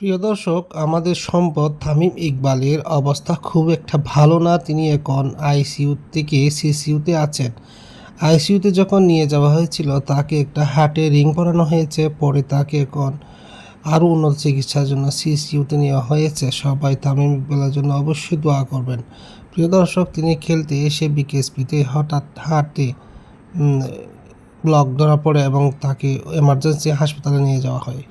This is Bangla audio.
প্রিয় দর্শক, আমাদের সম্পদ থামিম ইকবালের অবস্থা খুব একটা ভালো না। তিনি এখন আইসিইউ থেকে সিসিইউতে আছেন। আইসিইউতে যখন নিয়ে যাওয়া হয়েছিল, তাকে একটা হার্টে রিং পরানো হয়েছে। পরে তাকে এখন আরও উন্নত চিকিৎসার জন্য সিসিইউতে নেওয়া হয়েছে। সবাই তামিম ইকবালের জন্য অবশ্যই দোয়া করবেন। প্রিয় দর্শক, তিনি খেলতে এসে বিকেএসপিতে হঠাৎ হাটে ব্লক ধরা পড়ে এবং তাকে এমার্জেন্সি হাসপাতালে নিয়ে যাওয়া হয়।